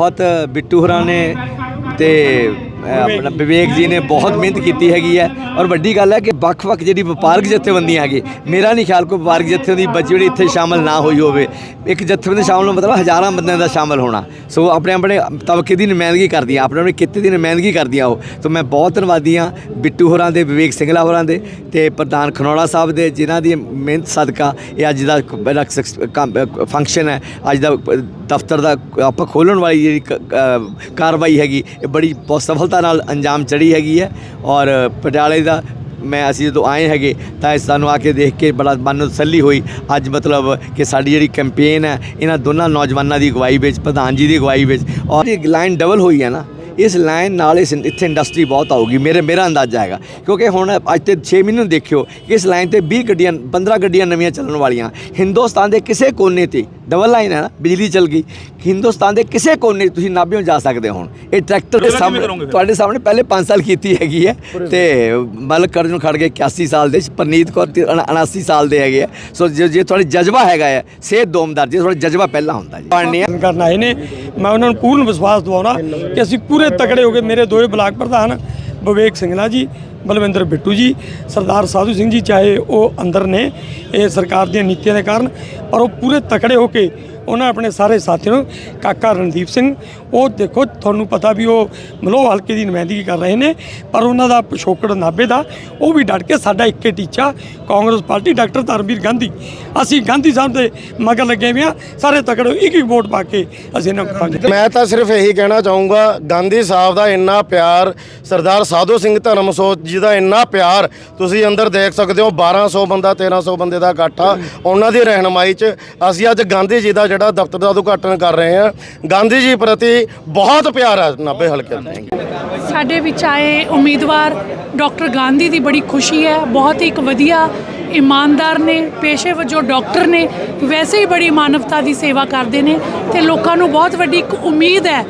ਬਹੁਤ ਬਿੱਟੂ ਹੋਰਾਂ ਨੇ ਤੇ ਆਪਣਾ ਵਿਵੇਕ ਜੀ ਨੇ ਬਹੁਤ ਮਿਹਨਤ ਕੀਤੀ ਹੈਗੀ ਹੈ। ਔਰ ਵੱਡੀ ਗੱਲ ਹੈ ਕਿ ਵੱਖ-ਵੱਖ ਜਿਹੜੀ ਵਪਾਰਕ ਜਥੇਬੰਦੀਆਂ ਹੈਗੀ, ਮੇਰਾ ਨਹੀਂ ਖਿਆਲ ਕੋਈ ਵਪਾਰਕ ਜਥੇਬੰਦੀ ਬੱਚੀ ਜਿਹੜੀ ਇੱਥੇ ਸ਼ਾਮਲ ਨਾ ਹੋਈ ਹੋਵੇ। ਇੱਕ ਜਥੇਬੰਦੀ ਸ਼ਾਮਲ ਹੋਣ ਮਤਲਬ ਹਜ਼ਾਰਾਂ ਬੰਦਿਆਂ ਦਾ ਸ਼ਾਮਲ ਹੋਣਾ। ਸੋ ਆਪਣੇ ਆਪਣੇ ਤਬਕੇ ਦੀ ਨੁਮਾਇੰਦਗੀ ਕਰਦੀਆਂ ਆਪਣੇ ਆਪਣੇ ਕਿੱਤੇ ਦੀ ਨੁਮਾਇੰਦਗੀ ਕਰਦੀਆਂ ਉਹ। ਸੋ ਮੈਂ ਬਹੁਤ ਧੰਨਵਾਦੀ ਹਾਂ ਬਿੱਟੂ ਹੋਰਾਂ ਦੇ, ਵਿਵੇਕ ਸਿੰਘਲਾ ਹੋਰਾਂ ਦੇ ਤੇ ਪ੍ਰਧਾਨ ਖਨੌੜਾ ਸਾਹਿਬ ਦੇ, ਜਿਨ੍ਹਾਂ ਦੀ ਮਿਹਨਤ ਸਦਕਾ ਇਹ ਅੱਜ ਦਾ ਫੰਕਸ਼ਨ ਹੈ। ਅੱਜ ਦਾ ਦਫ਼ਤਰ ਦਾ ਆਪਾਂ ਖੋਲਣ ਵਾਲੀ ਜਿਹੜੀ ਕ- ਕਾਰਵਾਈ ਹੈਗੀ, ਇਹ ਬੜੀ ਬਹੁਤ ਸਫਲਤਾ ਨਾਲ ਅੰਜਾਮ ਚੜੀ ਹੈਗੀ ਹੈ ਔਰ ਪਟਿਆਲੇ ਦਾ ਮੈਂ ਅਸੀਂ ਜਦੋਂ ਆਏ ਹੈਗੇ ਤਾਂ ਇਹ ਸਾਨੂੰ ਆ ਕੇ ਦੇਖ ਕੇ ਬੜਾ ਮਨ ਨੂੰ ਤਸੱਲੀ ਹੋਈ। ਅੱਜ ਮਤਲਬ ਕਿ ਸਾਡੀ ਜਿਹੜੀ ਕੈਂਪੇਨ ਹੈ, ਇਹਨਾਂ ਦੋਨਾਂ ਨੌਜਵਾਨਾਂ ਦੀ ਅਗਵਾਈ ਵਿੱਚ, ਪ੍ਰਧਾਨ ਜੀ ਦੀ ਅਗਵਾਈ ਵਿੱਚ ਔਰ ਇਹ ਲਾਈਨ ਡਬਲ ਹੋਈ ਹੈ ਨਾ। ਇਸ ਲਾਈਨ ਨਾਲ ਇਸ ਇੱਥੇ ਇੰਡਸਟਰੀ ਬਹੁਤ ਆਊਗੀ ਮੇਰੇ ਮੇਰਾ ਅੰਦਾਜ਼ਾ ਹੈਗਾ। ਕਿਉਂਕਿ ਹੁਣ ਅੱਜ ਤੇ 6 ਮਹੀਨੇ ਨੂੰ ਦੇਖਿਓ ਕਿ ਇਸ ਲਾਈਨ ਤੇ 20 ਗੱਡੀਆਂ 15 ਗੱਡੀਆਂ ਨਵੀਆਂ ਚੱਲਣ ਵਾਲੀਆਂ। ਹਿੰਦੁਸਤਾਨ ਦੇ ਕਿਸੇ ਕੋਨੇ ਤੇ ਡਬਲ ਲਾਈਨ ਹੈ ਨਾ ਬਿਜਲੀ ਚੱਲ ਗਈ। ਹਿੰਦੁਸਤਾਨ ਦੇ ਕਿਸੇ ਕੋਨੇ ਤੁਸੀਂ ਨਾਭਿਓਂ ਜਾ ਸਕਦੇ ਹੋ ਹੁਣ। ਇਹ ਟਰੈਕਟਰ ਦੇ ਸਾਹਮਣੇ? ਤੁਹਾਡੇ ਸਾਹਮਣੇ ਪਹਿਲੇ 5 ਸਾਲ ਕੀਤੀ ਹੈਗੀ ਹੈ। ਤੇ ਮਲਕ ਕਰਨ ਖੜ ਗਏ 81 ਸਾਲ ਦੇ ਪਰਨੀਤ ਕੌਰ ਤੇ 79 ਸਾਲ ਦੇ ਹੈਗੇ ਆ। ਸੋ ਜੇ ਤੁਹਾਡਾ ਜਜ਼ਬਾ ਹੈਗਾ ਹੈ ਸਿਹਤ ਦੋਮਦਾਰ ਜੇ ਤੁਹਾਡਾ ਜਜ਼ਬਾ ਪਹਿਲਾਂ ਹੁੰਦਾ ਜੀ। ਪੜ੍ਹਨੀ ਹੈ ਕਰਨ ਆਏ ਨੇ। ਮੈਂ ਉਹਨਾਂ ਨੂੰ ਪੂਰਨ ਵਿਸ਼ਵਾਸ ਦਿਵਾਉਣਾ ਕਿ ਅਸੀਂ ਪੂਰੇ ਤਕੜੇ ਹੋ ਕੇ ਮੇਰੇ ਦੋਵੇਂ ਬਲਾਕ ਪ੍ਰਧਾਨ ਵਿਵੇਕ ਸਿੰਘਲਾ ਜੀ ਬਲਵਿੰਦਰ ਬਿੱਟੂ ਜੀ, ਸਰਦਾਰ ਸਾਧੂ ਸਿੰਘ ਜੀ, ਚਾਹੇ ਉਹ ਅੰਦਰ ਨੇ, ਇਹ ਸਰਕਾਰ ਦੀਆਂ ਨੀਤੀਆਂ ਦੇ ਕਾਰਨ, ਪਰ ਉਹ ਪੂਰੇ ਤਕੜੇ ਹੋ ਕੇ ਉਹਨਾਂ ਆਪਣੇ ਸਾਰੇ ਸਾਥੀਆਂ ਨੂੰ, ਕਾਕਾ ਰਣਦੀਪ ਸਿੰਘ, ਉਹ ਦੇਖੋ, ਤੁਹਾਨੂੰ ਪਤਾ ਵੀ ਉਹ ਮਲੋਹ ਹਲਕੇ ਦੀ ਨੁਮਾਇੰਦਗੀ ਕਰ ਰਹੇ ਨੇ, ਪਰ ਉਹਨਾਂ ਦਾ ਪਿਛੋਕੜ ਨਾਭੇ ਦਾ, ਉਹ ਵੀ ਡਟ ਕੇ ਸਾਡਾ ਇੱਕੇ ਟੀਚਾ, ਕਾਂਗਰਸ ਪਾਰਟੀ, ਡਾਕਟਰ ਧਰਮਵੀਰ ਗਾਂਧੀ। ਅਸੀਂ ਗਾਂਧੀ ਸਾਹਿਬ ਦੇ ਮਗਰ ਲੱਗੇ ਹੋਏ ਹਾਂ, ਸਾਰੇ ਤਕੜੇ ਇੱਕ ਇੱਕ ਵੋਟ ਪਾ ਕੇ ਅਸੀਂ ਇਹਨਾਂ ਨੂੰ ਮੈਂ ਤਾਂ ਸਿਰਫ ਇਹੀ ਕਹਿਣਾ ਚਾਹੂੰਗਾ, ਗਾਂਧੀ ਸਾਹਿਬ ਦਾ ਇੰਨਾ ਪਿਆਰ ਸਰਦਾਰ ਸਾਧੂ ਸਿੰਘ ਧਰਮਸੋਤ ਜੀ ਦਾ ਇੰਨਾ ਪਿਆਰ ਤੁਸੀਂ ਅੰਦਰ ਦੇਖ ਸਕਦੇ ਹੋ 1200 ਬੰਦਾ 1300 ਬੰਦੇ ਦਾ ਇਕੱਠ ਆ। ਉਹਨਾਂ ਦੀ ਰਹਿਨਮਾਈ 'ਚ ਅਸੀਂ ਅੱਜ ਗਾਂਧੀ ਜੀ ਦਾ ਜਿਹੜਾ ਦਫ਼ਤਰ ਦਾ ਉਦਘਾਟਨ ਕਰ ਰਹੇ ਹਾਂ। ਗਾਂਧੀ ਜੀ ਪ੍ਰਤੀ ਬਹੁਤ ਪਿਆਰ ਹੈ ਨਾਭੇ ਹਲਕੇ ਦਾ ਸਾਡੇ ਵਿੱਚ ਆਏ ਉਮੀਦਵਾਰ ਡਾਕਟਰ ਗਾਂਧੀ ਦੀ ਬੜੀ ਖੁਸ਼ੀ ਹੈ, ਬਹੁਤ ਹੀ ਇੱਕ ਵਧੀਆ ਇਮਾਨਦਾਰ ਨੇ, ਪੇਸ਼ੇ ਵਜੋਂ ਡਾਕਟਰ ਨੇ, ਵੈਸੇ ਹੀ ਬੜੀ ਮਾਨਵਤਾ ਦੀ ਸੇਵਾ ਕਰਦੇ ਨੇ ਤੇ ਲੋਕਾਂ ਨੂੰ ਬਹੁਤ ਵੱਡੀ ਇੱਕ ਉਮੀਦ ਹੈ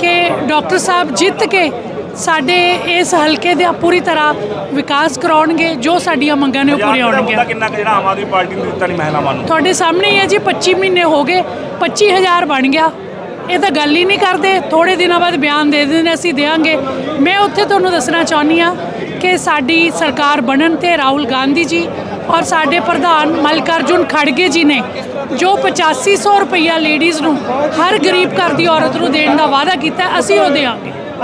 ਕਿ ਡਾਕਟਰ ਸਾਹਿਬ ਜਿੱਤ ਕੇ ਸਾਡੇ ਇਸ ਹਲਕੇ ਦਾ ਪੂਰੀ ਤਰ੍ਹਾਂ ਵਿਕਾਸ ਕਰਾਉਣਗੇ ਜੋ ਸਾਡੀਆਂ ਮੰਗਾਂ ਨੇ ਉਹ ਪੂਰੀਆਂ ਹੋਣਗੀਆਂ। ਕਿੰਨਾ ਜਿਹੜਾ ਆਮ ਆਦਮੀ ਪਾਰਟੀ ਨੂੰ ਦਿੱਤਾ ਨਹੀਂ ਮਹਿਲਾਵਾਂ ਨੂੰ? ਤੁਹਾਡੇ ਸਾਹਮਣੇ ਹੀ ਹੈ ਜੀ 25 ਮਹੀਨੇ ਹੋ ਗਏ 25000 ਬਣ ਗਿਆ। ਇਹ ਤਾਂ ਗੱਲ ਹੀ ਨਹੀਂ ਕਰਦੇ ਥੋੜੇ ਦਿਨਾਂ ਬਾਅਦ ਬਿਆਨ ਦੇ ਦਿੰਦੇ ਨੇ ਅਸੀਂ ਦੇਾਂਗੇ ਮੈਂ ਉੱਥੇ ਤੁਹਾਨੂੰ ਦੱਸਣਾ ਚਾਹੁੰਦੀ ਆ ਕਿ ਸਾਡੀ ਸਰਕਾਰ ਬਣਨ ਤੇ ਰਾਹੁਲ ਗਾਂਧੀ ਜੀ ਔਰ ਸਾਡੇ ਪ੍ਰਧਾਨ ਮਲਕਾਰਜੁਨ ਖੜਗੇ ਜੀ ਨੇ ਜੋ 8500 ਰੁਪਈਆ ਲੇਡੀਜ਼ ਨੂੰ ਹਰ ਗਰੀਬ ਘਰ ਦੀ ਔਰਤ ਨੂੰ ਦੇਣ ਦਾ ਵਾਅਦਾ ਕੀਤਾ ਅਸੀਂ ਉਹ ਦੇਾਂਗੇ